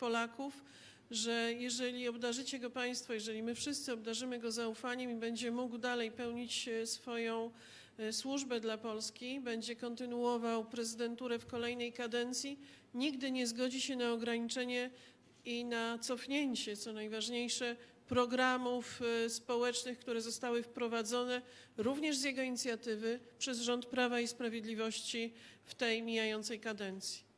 Polaków, że jeżeli obdarzycie go Państwo, jeżeli my wszyscy obdarzymy go zaufaniem i będzie mógł dalej pełnić e, swoją e, służbę dla Polski, będzie kontynuował prezydenturę w kolejnej kadencji, nigdy nie zgodzi się na ograniczenie i na cofnięcie, co najważniejsze, programów e, społecznych, które zostały wprowadzone również z jego inicjatywy przez rząd Prawa i Sprawiedliwości w tej mijającej kadencji.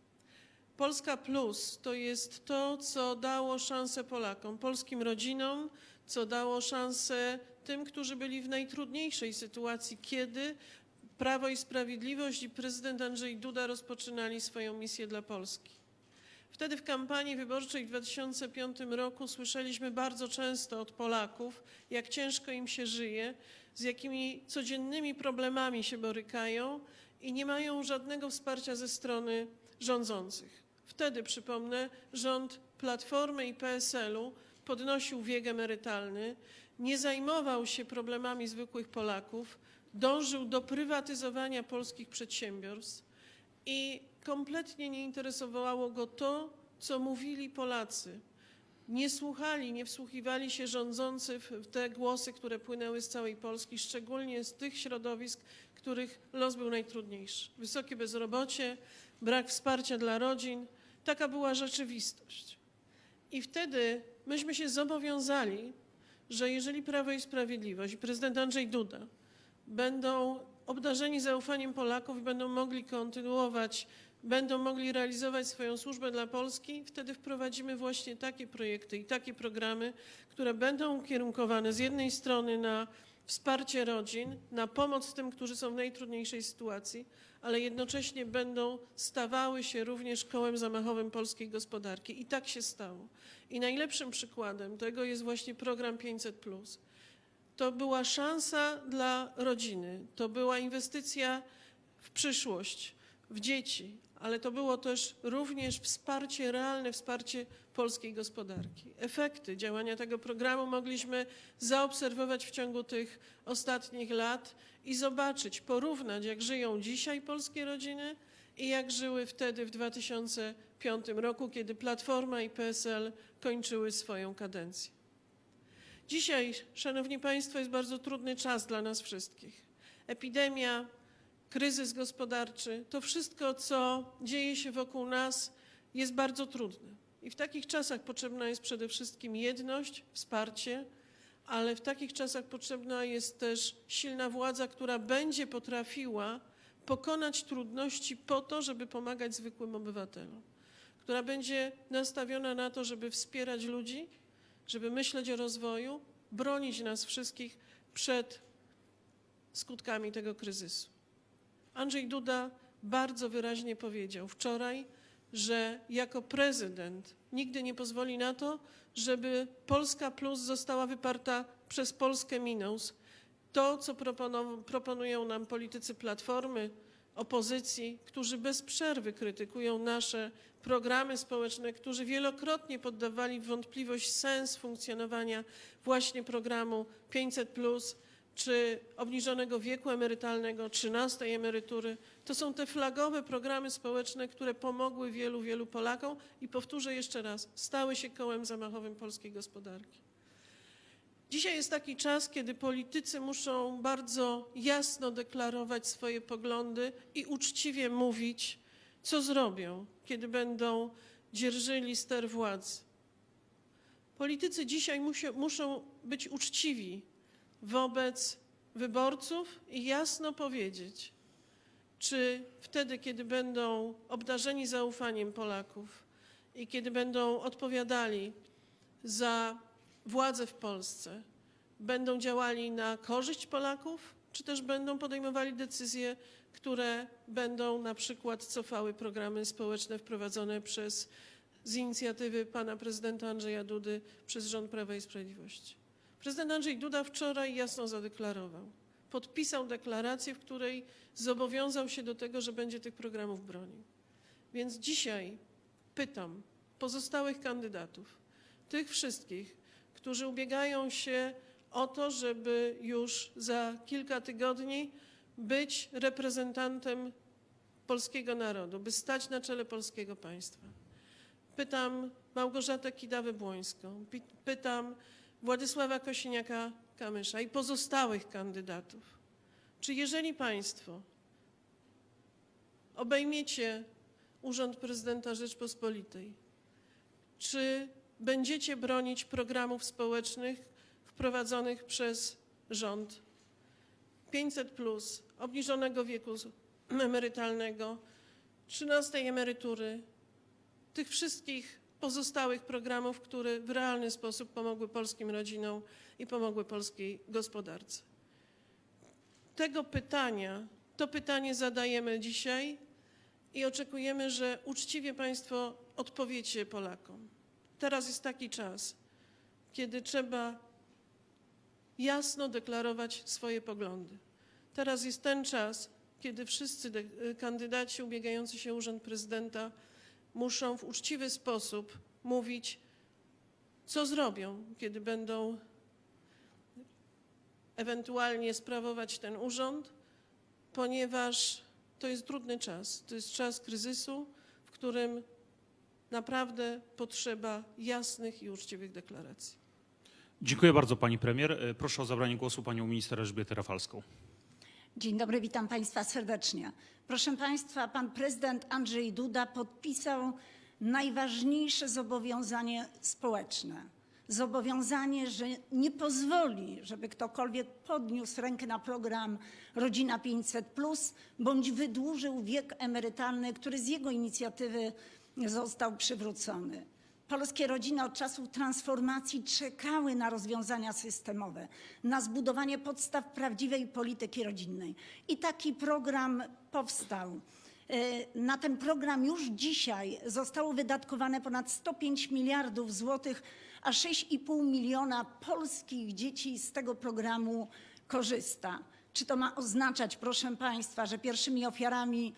Polska Plus to jest to, co dało szansę Polakom, polskim rodzinom, co dało szansę tym, którzy byli w najtrudniejszej sytuacji, kiedy Prawo i Sprawiedliwość i prezydent Andrzej Duda rozpoczynali swoją misję dla Polski. Wtedy w kampanii wyborczej w 2005 roku słyszeliśmy bardzo często od Polaków, jak ciężko im się żyje, z jakimi codziennymi problemami się borykają i nie mają żadnego wsparcia ze strony rządzących. Wtedy, przypomnę, rząd Platformy i PSL-u podnosił wiek emerytalny, nie zajmował się problemami zwykłych Polaków, dążył do prywatyzowania polskich przedsiębiorstw i kompletnie nie interesowało go to, co mówili Polacy. Nie słuchali, nie wsłuchiwali się rządzący w te głosy, które płynęły z całej Polski, szczególnie z tych środowisk, których los był najtrudniejszy. Wysokie bezrobocie, brak wsparcia dla rodzin taka była rzeczywistość. I wtedy myśmy się zobowiązali, że jeżeli Prawo i Sprawiedliwość i prezydent Andrzej Duda będą obdarzeni zaufaniem Polaków i będą mogli kontynuować, będą mogli realizować swoją służbę dla Polski, wtedy wprowadzimy właśnie takie projekty i takie programy, które będą ukierunkowane z jednej strony na wsparcie rodzin, na pomoc tym, którzy są w najtrudniejszej sytuacji, ale jednocześnie będą stawały się również kołem zamachowym polskiej gospodarki. I tak się stało. I najlepszym przykładem tego jest właśnie program 500. To była szansa dla rodziny, to była inwestycja w przyszłość, w dzieci, ale to było też również wsparcie, realne wsparcie polskiej gospodarki. Efekty działania tego programu mogliśmy zaobserwować w ciągu tych ostatnich lat i zobaczyć, porównać, jak żyją dzisiaj polskie rodziny i jak żyły wtedy w 2005 roku, kiedy Platforma i PSL kończyły swoją kadencję. Dzisiaj, Szanowni Państwo, jest bardzo trudny czas dla nas wszystkich. Epidemia, kryzys gospodarczy, to wszystko, co dzieje się wokół nas, jest bardzo trudne. I w takich czasach potrzebna jest przede wszystkim jedność, wsparcie, ale w takich czasach potrzebna jest też silna władza, która będzie potrafiła pokonać trudności po to, żeby pomagać zwykłym obywatelom, która będzie nastawiona na to, żeby wspierać ludzi, żeby myśleć o rozwoju, bronić nas wszystkich przed skutkami tego kryzysu. Andrzej Duda bardzo wyraźnie powiedział wczoraj, że jako prezydent nigdy nie pozwoli na to, żeby Polska Plus została wyparta przez Polskę minus. To, co proponują nam politycy Platformy, opozycji, którzy bez przerwy krytykują nasze programy społeczne, którzy wielokrotnie poddawali w wątpliwość sens funkcjonowania właśnie programu 500 czy obniżonego wieku emerytalnego, 13 emerytury. To są te flagowe programy społeczne, które pomogły wielu, wielu Polakom i powtórzę jeszcze raz, stały się kołem zamachowym polskiej gospodarki. Dzisiaj jest taki czas, kiedy politycy muszą bardzo jasno deklarować swoje poglądy i uczciwie mówić, co zrobią, kiedy będą dzierżyli ster władzy. Politycy dzisiaj muszą być uczciwi wobec wyborców i jasno powiedzieć, czy wtedy, kiedy będą obdarzeni zaufaniem Polaków i kiedy będą odpowiadali za władzę w Polsce, będą działali na korzyść Polaków, czy też będą podejmowali decyzje, które będą na przykład cofały programy społeczne wprowadzone przez z inicjatywy pana prezydenta Andrzeja Dudy przez rząd Prawa i Sprawiedliwości. Prezydent Andrzej Duda wczoraj jasno zadeklarował, podpisał deklarację, w której zobowiązał się do tego, że będzie tych programów bronił. Więc dzisiaj pytam pozostałych kandydatów, tych wszystkich, którzy ubiegają się o to, żeby już za kilka tygodni być reprezentantem polskiego narodu, by stać na czele polskiego państwa. pytam Małgorzatę Kidawę-Błońską, pytam Władysława Kosiniaka-Kamysza i pozostałych kandydatów, czy jeżeli Państwo obejmiecie Urząd Prezydenta Rzeczpospolitej, czy będziecie bronić programów społecznych wprowadzonych przez rząd 500, obniżonego wieku emerytalnego, 13 emerytury, tych wszystkich pozostałych programów, które w realny sposób pomogły polskim rodzinom i pomogły polskiej gospodarce. Tego pytania, to pytanie zadajemy dzisiaj i oczekujemy, że uczciwie Państwo odpowiecie Polakom. Teraz jest taki czas, kiedy trzeba jasno deklarować swoje poglądy. Teraz jest ten czas, kiedy wszyscy kandydaci ubiegający się o urząd prezydenta muszą w uczciwy sposób mówić, co zrobią, kiedy będą ewentualnie sprawować ten urząd, ponieważ to jest trudny czas. To jest czas kryzysu, w którym naprawdę potrzeba jasnych i uczciwych deklaracji. Dziękuję bardzo pani premier. E, Proszę o zabranie głosu panią minister Elżbietę Rafalską. Dzień dobry, witam Państwa serdecznie. Proszę Państwa, pan prezydent Andrzej Duda podpisał najważniejsze zobowiązanie społeczne. Zobowiązanie, że nie pozwoli, żeby ktokolwiek podniósł rękę na program Rodzina 500, bądź wydłużył wiek emerytalny, który z jego inicjatywy został przywrócony. Polskie rodziny od czasów transformacji czekały na rozwiązania systemowe, na zbudowanie podstaw prawdziwej polityki rodzinnej. I taki program powstał. E, Na ten program już dzisiaj zostało wydatkowane ponad 105 miliardów złotych, a 6,5 miliona polskich dzieci z tego programu korzysta. Czy to ma oznaczać, proszę Państwa, że pierwszymi ofiarami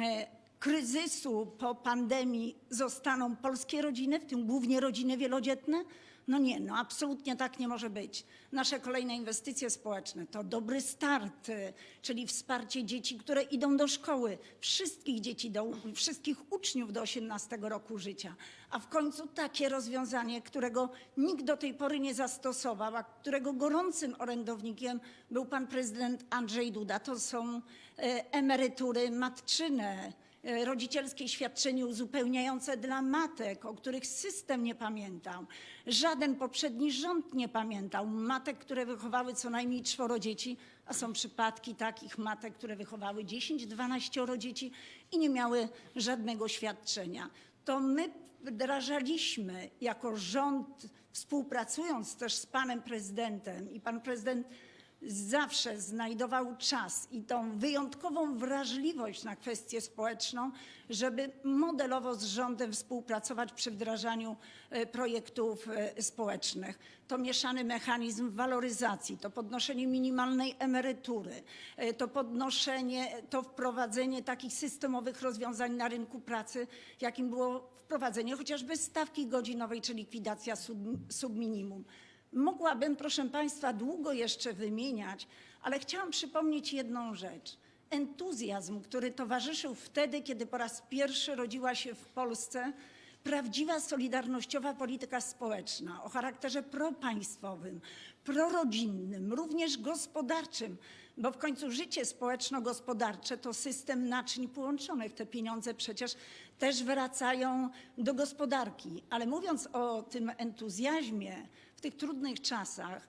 e, kryzysu po pandemii zostaną polskie rodziny, w tym głównie rodziny wielodzietne? No nie, no absolutnie tak nie może być. Nasze kolejne inwestycje społeczne to dobry start, y, czyli wsparcie dzieci, które idą do szkoły, wszystkich dzieci, do, wszystkich uczniów do 18 roku życia. A w końcu takie rozwiązanie, którego nikt do tej pory nie zastosował, a którego gorącym orędownikiem był pan prezydent Andrzej Duda, to są e, emerytury matczyne rodzicielskie świadczenie uzupełniające dla matek, o których system nie pamiętał. Żaden poprzedni rząd nie pamiętał. Matek, które wychowały co najmniej czworo dzieci, a są przypadki takich matek, które wychowały 10-12 dzieci i nie miały żadnego świadczenia. To my wdrażaliśmy jako rząd, współpracując też z panem prezydentem i pan prezydent zawsze znajdował czas i tą wyjątkową wrażliwość na kwestię społeczną, żeby modelowo z rządem współpracować przy wdrażaniu e, projektów e, społecznych. To mieszany mechanizm waloryzacji, to podnoszenie minimalnej emerytury, e, to podnoszenie, to wprowadzenie takich systemowych rozwiązań na rynku pracy, jakim było wprowadzenie chociażby stawki godzinowej czy likwidacja sub, subminimum. Mogłabym, proszę Państwa, długo jeszcze wymieniać, ale chciałam przypomnieć jedną rzecz. Entuzjazm, który towarzyszył wtedy, kiedy po raz pierwszy rodziła się w Polsce prawdziwa solidarnościowa polityka społeczna o charakterze propaństwowym, prorodzinnym, również gospodarczym, bo w końcu życie społeczno-gospodarcze to system naczyń połączonych. Te pieniądze przecież też wracają do gospodarki. Ale mówiąc o tym entuzjazmie tych trudnych czasach,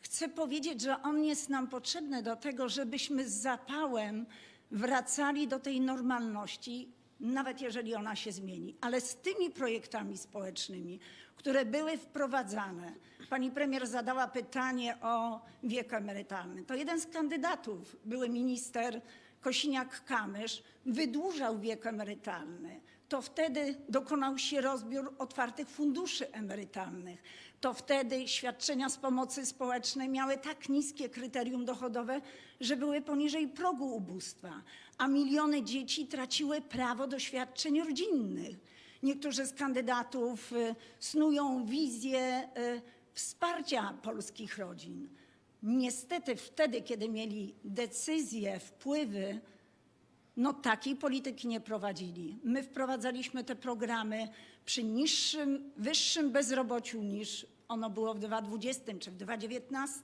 chcę powiedzieć, że on jest nam potrzebny do tego, żebyśmy z zapałem wracali do tej normalności, nawet jeżeli ona się zmieni. Ale z tymi projektami społecznymi, które były wprowadzane, pani premier zadała pytanie o wiek emerytalny. To jeden z kandydatów, były minister Kosiniak-Kamysz, wydłużał wiek emerytalny. To wtedy dokonał się rozbiór otwartych funduszy emerytalnych. To wtedy świadczenia z pomocy społecznej miały tak niskie kryterium dochodowe, że były poniżej progu ubóstwa, a miliony dzieci traciły prawo do świadczeń rodzinnych. Niektórzy z kandydatów y, snują wizję y, wsparcia polskich rodzin. Niestety wtedy, kiedy mieli decyzje, wpływy, no takiej polityki nie prowadzili. My wprowadzaliśmy te programy przy niższym, wyższym bezrobociu niż ono było w 2020 czy w 2019,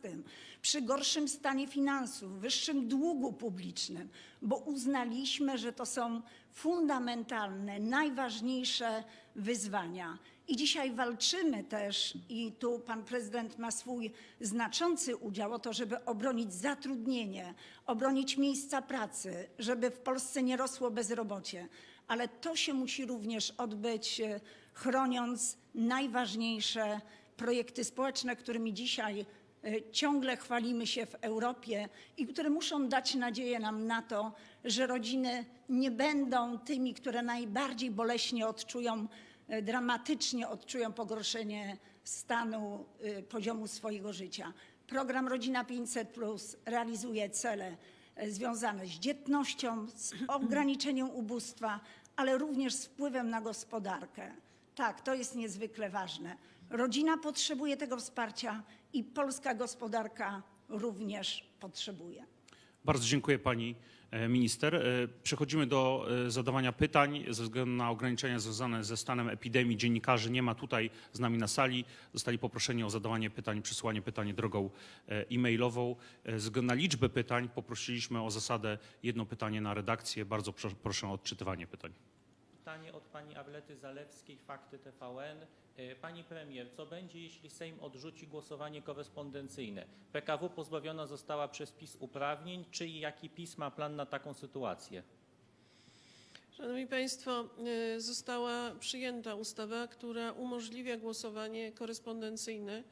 przy gorszym stanie finansów, wyższym długu publicznym, bo uznaliśmy, że to są fundamentalne, najważniejsze wyzwania. I dzisiaj walczymy też, i tu pan prezydent ma swój znaczący udział o to, żeby obronić zatrudnienie, obronić miejsca pracy, żeby w Polsce nie rosło bezrobocie. Ale to się musi również odbyć, e, chroniąc najważniejsze projekty społeczne, którymi dzisiaj e, ciągle chwalimy się w Europie i które muszą dać nadzieję nam na to, że rodziny nie będą tymi, które najbardziej boleśnie odczują, e, dramatycznie odczują pogorszenie stanu, e, poziomu swojego życia. Program Rodzina 500 Plus realizuje cele związane z dzietnością, z ograniczeniem ubóstwa, ale również z wpływem na gospodarkę. Tak, to jest niezwykle ważne. Rodzina potrzebuje tego wsparcia i polska gospodarka również potrzebuje. Bardzo dziękuję pani e, minister. E, Przechodzimy do e, zadawania pytań. Ze względu na ograniczenia związane ze stanem epidemii dziennikarzy nie ma tutaj z nami na sali. Zostali poproszeni o zadawanie pytań, przysłanie pytań drogą e-mailową. Ze względu na liczbę pytań poprosiliśmy o zasadę jedno pytanie na redakcję. Bardzo proszę o odczytywanie pytań. Pytanie od pani Arlety Zalewskiej, Fakty TVN. E, Pani premier, co będzie, jeśli Sejm odrzuci głosowanie korespondencyjne? PKW pozbawiona została przez PiS uprawnień, czy i jaki PiS ma plan na taką sytuację? Szanowni Państwo, y, została przyjęta ustawa, która umożliwia głosowanie korespondencyjne.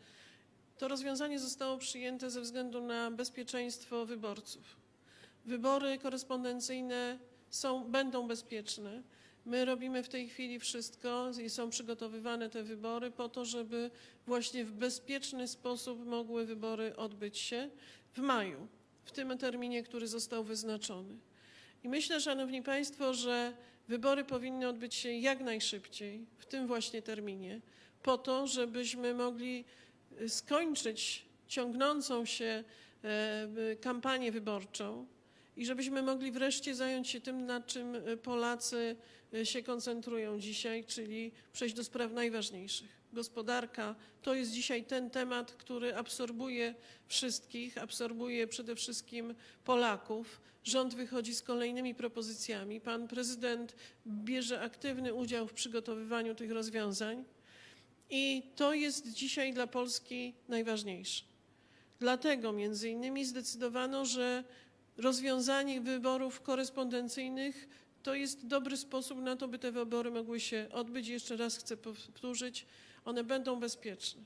To rozwiązanie zostało przyjęte ze względu na bezpieczeństwo wyborców. Wybory korespondencyjne są, będą bezpieczne. My robimy w tej chwili wszystko i są przygotowywane te wybory po to, żeby właśnie w bezpieczny sposób mogły wybory odbyć się w maju, w tym terminie, który został wyznaczony. I myślę, Szanowni Państwo, że wybory powinny odbyć się jak najszybciej, w tym właśnie terminie, po to, żebyśmy mogli y, skończyć ciągnącą się e, kampanię wyborczą i żebyśmy mogli wreszcie zająć się tym, nad czym y, Polacy y, się koncentrują dzisiaj, czyli przejść do spraw najważniejszych. Gospodarka to jest dzisiaj ten temat, który absorbuje wszystkich, absorbuje przede wszystkim Polaków. Rząd wychodzi z kolejnymi propozycjami. Pan prezydent bierze aktywny udział w przygotowywaniu tych rozwiązań i to jest dzisiaj dla Polski najważniejsze. Dlatego między innymi zdecydowano, że rozwiązanie wyborów korespondencyjnych to jest dobry sposób na to, by te wybory mogły się odbyć. Jeszcze raz chcę powtórzyć, one będą bezpieczne.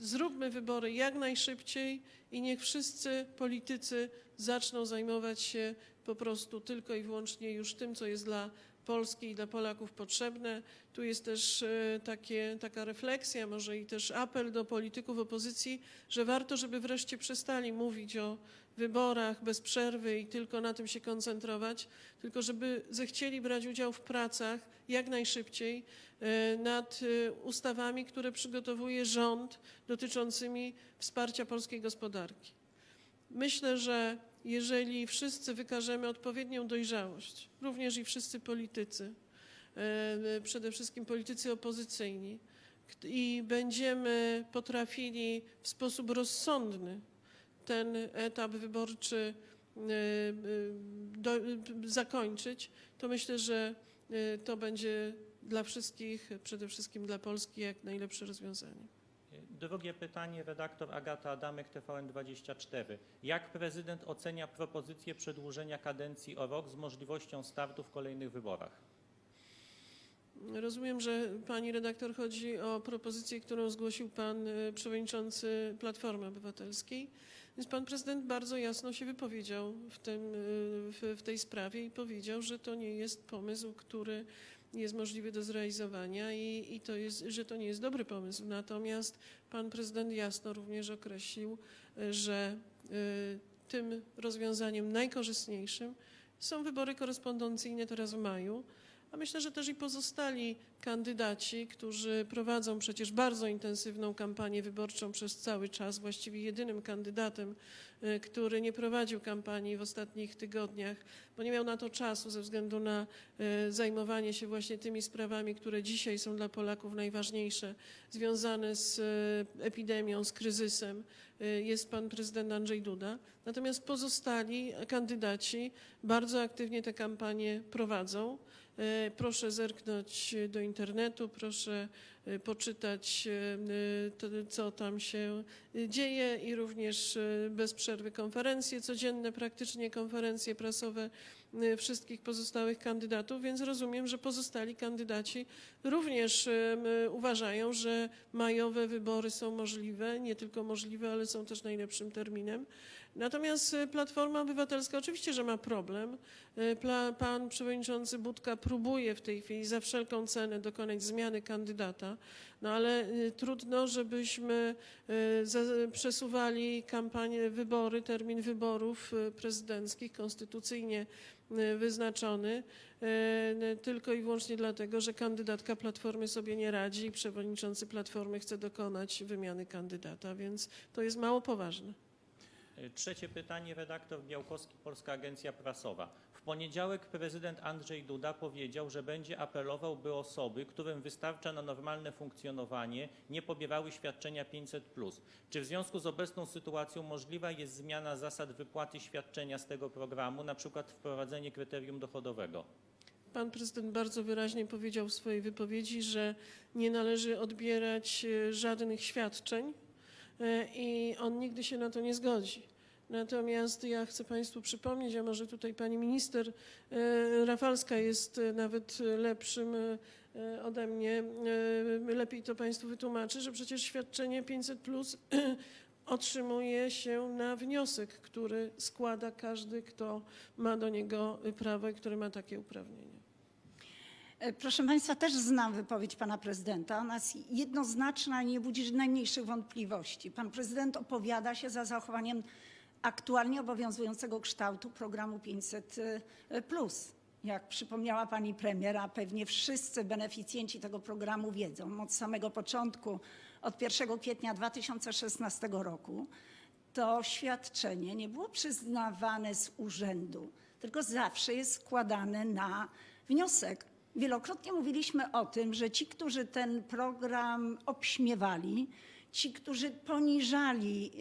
Zróbmy wybory jak najszybciej i niech wszyscy politycy zaczną zajmować się po prostu tylko i wyłącznie już tym, co jest dla Polski i dla Polaków potrzebne. Tu jest też e, takie, taka refleksja, może i też apel do polityków opozycji, że warto, żeby wreszcie przestali mówić o wyborach bez przerwy i tylko na tym się koncentrować, tylko żeby zechcieli brać udział w pracach jak najszybciej e, nad e, ustawami, które przygotowuje rząd dotyczącymi wsparcia polskiej gospodarki. Myślę, że jeżeli wszyscy wykażemy odpowiednią dojrzałość, również i wszyscy politycy, e, przede wszystkim politycy opozycyjni, i będziemy potrafili w sposób rozsądny ten etap wyborczy e, e, do, zakończyć, to myślę, że e, to będzie dla wszystkich, przede wszystkim dla Polski, jak najlepsze rozwiązanie. Drugie pytanie, redaktor Agata Adamek, TVN24. Jak prezydent ocenia propozycję przedłużenia kadencji o rok z możliwością startu w kolejnych wyborach? Rozumiem, że pani redaktor chodzi o propozycję, którą zgłosił pan e, przewodniczący Platformy Obywatelskiej. Więc pan prezydent bardzo jasno się wypowiedział w, tym, w, w tej sprawie i powiedział, że to nie jest pomysł, który jest możliwy do zrealizowania i, i to jest, że to nie jest dobry pomysł. Natomiast pan prezydent jasno również określił, e, że e, tym rozwiązaniem najkorzystniejszym są wybory korespondencyjne teraz w maju, a myślę, że też i pozostali kandydaci, którzy prowadzą przecież bardzo intensywną kampanię wyborczą przez cały czas, właściwie jedynym kandydatem, y, który nie prowadził kampanii w ostatnich tygodniach, bo nie miał na to czasu ze względu na y, zajmowanie się właśnie tymi sprawami, które dzisiaj są dla Polaków najważniejsze, związane z y, epidemią, z kryzysem, jest pan prezydent Andrzej Duda. Natomiast pozostali kandydaci bardzo aktywnie te kampanie prowadzą. E, Proszę zerknąć do internetu, proszę e, poczytać, e, to, co tam się e, dzieje i również e, bez przerwy konferencje codzienne, praktycznie konferencje prasowe e, wszystkich pozostałych kandydatów, więc rozumiem, że pozostali kandydaci również uważają, że majowe wybory są możliwe, nie tylko możliwe, ale są też najlepszym terminem. Natomiast e, Platforma Obywatelska oczywiście, że ma problem. Pla, pan przewodniczący Budka próbuje w tej chwili za wszelką cenę dokonać zmiany kandydata, no ale e, trudno, żebyśmy przesuwali kampanię, wybory, termin wyborów prezydenckich konstytucyjnie wyznaczony tylko i wyłącznie dlatego, że kandydatka Platformy sobie nie radzi i przewodniczący Platformy chce dokonać wymiany kandydata, więc to jest mało poważne. Trzecie pytanie, redaktor Białkowski, Polska Agencja Prasowa. W poniedziałek prezydent Andrzej Duda powiedział, że będzie apelował, by osoby, którym wystarcza na normalne funkcjonowanie, nie pobierały świadczenia 500+. Czy w związku z obecną sytuacją możliwa jest zmiana zasad wypłaty świadczenia z tego programu, na przykład wprowadzenie kryterium dochodowego? Pan prezydent bardzo wyraźnie powiedział w swojej wypowiedzi, że nie należy odbierać e, żadnych świadczeń i on nigdy się na to nie zgodzi. Natomiast ja chcę Państwu przypomnieć, a może tutaj pani minister e, Rafalska jest e, nawet lepszym ode mnie, lepiej to Państwu wytłumaczy, że przecież świadczenie 500 plus otrzymuje się na wniosek, który składa każdy, kto ma do niego prawo i który ma takie uprawnienia. E, Proszę Państwa, też znam wypowiedź Pana Prezydenta. Ona jest jednoznaczna i nie budzi najmniejszych wątpliwości. Pan Prezydent opowiada się za zachowaniem aktualnie obowiązującego kształtu programu 500. e. Jak przypomniała Pani Premier, a pewnie wszyscy beneficjenci tego programu wiedzą, od samego początku, od 1 kwietnia 2016 roku, to świadczenie nie było przyznawane z urzędu, tylko zawsze jest składane na wniosek. Wielokrotnie mówiliśmy o tym, że ci, którzy ten program obśmiewali, ci, którzy poniżali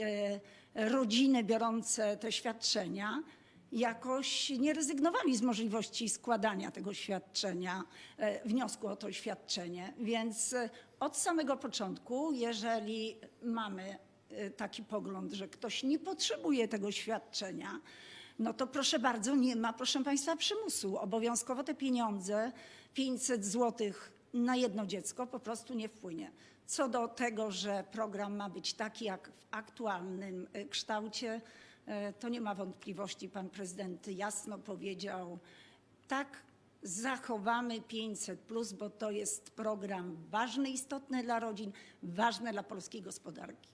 e, rodziny biorące te świadczenia, jakoś nie rezygnowali z możliwości składania tego świadczenia, e, wniosku o to świadczenie. Więc e, od samego początku, jeżeli mamy taki pogląd, że ktoś nie potrzebuje tego świadczenia, no to proszę bardzo, nie ma, proszę Państwa, przymusu. Obowiązkowo te pieniądze, 500 zł na jedno dziecko po prostu nie wpłynie. Co do tego, że program ma być taki jak w aktualnym y, kształcie, y, to nie ma wątpliwości. Pan prezydent jasno powiedział, tak, zachowamy 500, bo to jest program ważny, istotny dla rodzin, ważny dla polskiej gospodarki.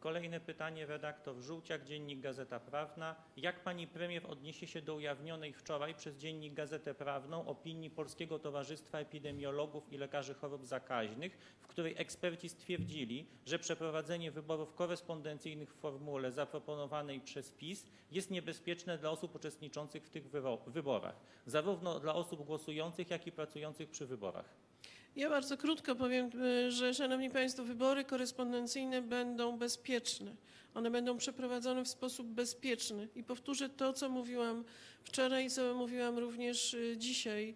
Kolejne pytanie, redaktor Żółciak, Dziennik Gazeta Prawna. Jak pani premier odniesie się do ujawnionej wczoraj przez Dziennik Gazetę Prawną opinii Polskiego Towarzystwa Epidemiologów i Lekarzy Chorób Zakaźnych, w której eksperci stwierdzili, że przeprowadzenie wyborów korespondencyjnych w formule zaproponowanej przez PiS jest niebezpieczne dla osób uczestniczących w tych wyborach, zarówno dla osób głosujących, jak i pracujących przy wyborach? Ja bardzo krótko powiem, y, że szanowni państwo, wybory korespondencyjne będą bezpieczne. One będą przeprowadzone w sposób bezpieczny. I powtórzę to, co mówiłam wczoraj i co mówiłam również y, dzisiaj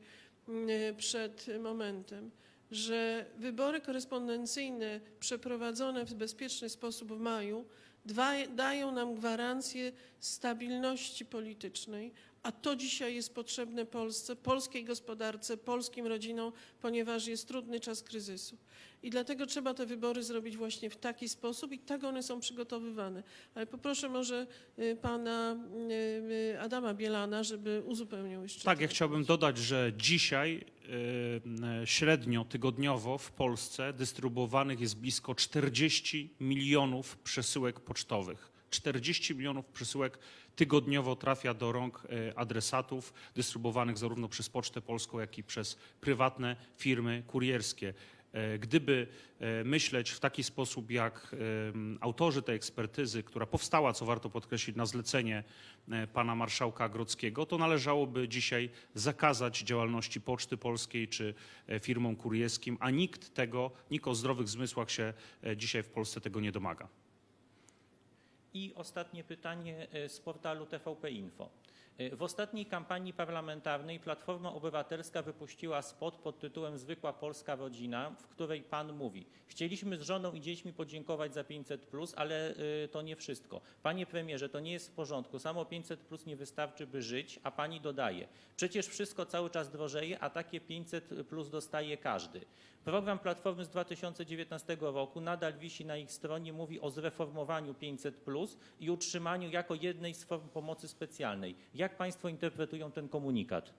y, przed momentem, że wybory korespondencyjne przeprowadzone w bezpieczny sposób w maju dają nam gwarancję stabilności politycznej, a to dzisiaj jest potrzebne Polsce, polskiej gospodarce, polskim rodzinom, ponieważ jest trudny czas kryzysu. I dlatego trzeba te wybory zrobić właśnie w taki sposób i tak one są przygotowywane. Ale poproszę może y, pana y, y, Adama Bielana, żeby uzupełnił jeszcze. Tak, ja chciałbym dodać, że dzisiaj średnio tygodniowo w Polsce dystrybuowanych jest blisko 40 milionów przesyłek pocztowych. 40 milionów przesyłek tygodniowo trafia do rąk e, adresatów dystrybuowanych zarówno przez Pocztę Polską, jak i przez prywatne firmy kurierskie. E, Gdyby e, myśleć w taki sposób, jak autorzy tej ekspertyzy, która powstała, co warto podkreślić, na zlecenie pana marszałka Grodzkiego, to należałoby dzisiaj zakazać działalności Poczty Polskiej czy firmom kurierskim, a nikt tego, nikt o zdrowych zmysłach się dzisiaj w Polsce tego nie domaga. I ostatnie pytanie e, z portalu TVP Info. E, W ostatniej kampanii parlamentarnej Platforma Obywatelska wypuściła spot pod tytułem Zwykła polska rodzina, w której pan mówi: Chcieliśmy z żoną i dziećmi podziękować za 500, ale y, to nie wszystko. Panie premierze, to nie jest w porządku. Samo 500 nie wystarczy, by żyć, a pani dodaje: Przecież wszystko cały czas drożeje, a takie 500 dostaje każdy. Program Platformy z 2019 roku nadal wisi na ich stronie, mówi o zreformowaniu 500 i utrzymaniu jako jednej z form pomocy specjalnej. Jak Państwo interpretują ten komunikat?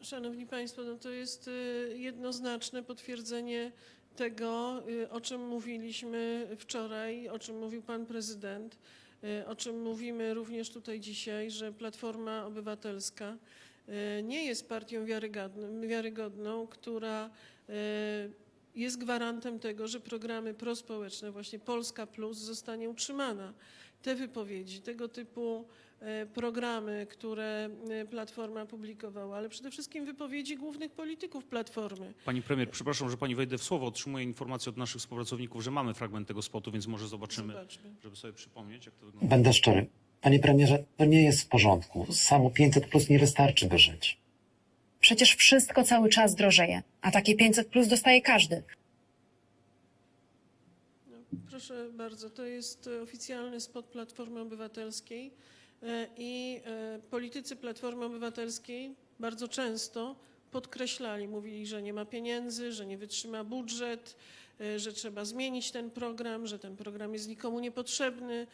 Szanowni Państwo, no to jest y, jednoznaczne potwierdzenie tego, y, o czym mówiliśmy wczoraj, o czym mówił Pan Prezydent, y, o czym mówimy również tutaj dzisiaj, że Platforma Obywatelska nie jest partią wiarygodną, która y, jest gwarantem tego, że programy prospołeczne, właśnie Polska Plus, zostanie utrzymana. Te wypowiedzi, tego typu e, programy, które Platforma publikowała, ale przede wszystkim wypowiedzi głównych polityków Platformy. Pani premier, przepraszam, że pani wejdę w słowo. Otrzymuję informację od naszych współpracowników, że mamy fragment tego spotu, więc może zobaczymy, Zobaczmy. żeby sobie przypomnieć, jak to wygląda. Będę szczery. Panie premierze, to nie jest w porządku. Samo 500 plus nie wystarczy, by żyć. Przecież wszystko cały czas drożeje, a takie 500 plus dostaje każdy. No, proszę bardzo, to jest e, oficjalny spot Platformy Obywatelskiej e, i e, politycy Platformy Obywatelskiej bardzo często podkreślali, mówili, że nie ma pieniędzy, że nie wytrzyma budżet, że trzeba zmienić ten program, że ten program jest nikomu niepotrzebny,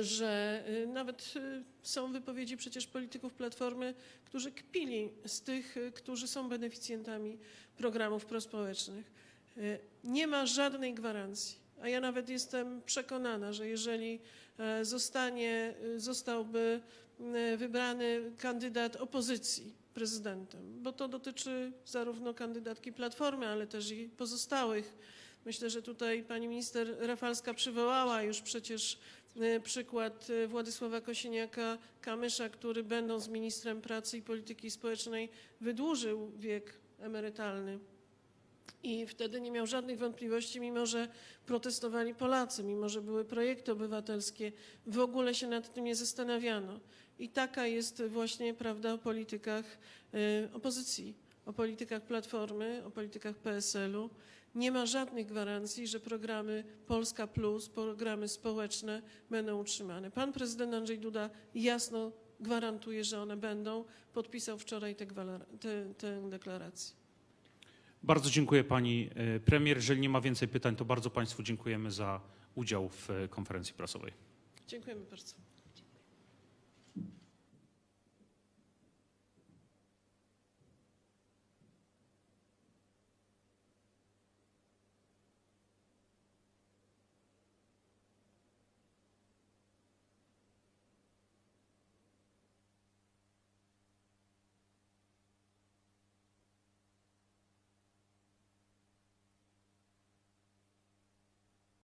że y, nawet y, są wypowiedzi przecież polityków Platformy, którzy kpili z tych, y, którzy są beneficjentami programów prospołecznych. Nie ma żadnej gwarancji, a ja nawet jestem przekonana, że jeżeli e, zostanie, zostałby wybrany kandydat opozycji prezydentem, bo to dotyczy zarówno kandydatki Platformy, ale też i pozostałych. Myślę, że tutaj pani minister Rafalska przywołała już przecież przykład e, Władysława Kosiniaka-Kamysza, który będąc ministrem pracy i polityki społecznej wydłużył wiek emerytalny. I wtedy nie miał żadnych wątpliwości, mimo że protestowali Polacy, mimo że były projekty obywatelskie, w ogóle się nad tym nie zastanawiano. I taka jest właśnie prawda o politykach e, opozycji, o politykach Platformy, o politykach PSL-u. Nie ma żadnych gwarancji, że programy Polska Plus, programy społeczne będą utrzymane. Pan prezydent Andrzej Duda jasno gwarantuje, że one będą. Podpisał wczoraj tę deklarację. Bardzo dziękuję pani e, premier. Jeżeli nie ma więcej pytań, to bardzo państwu dziękujemy za udział w e, konferencji prasowej. Dziękujemy bardzo.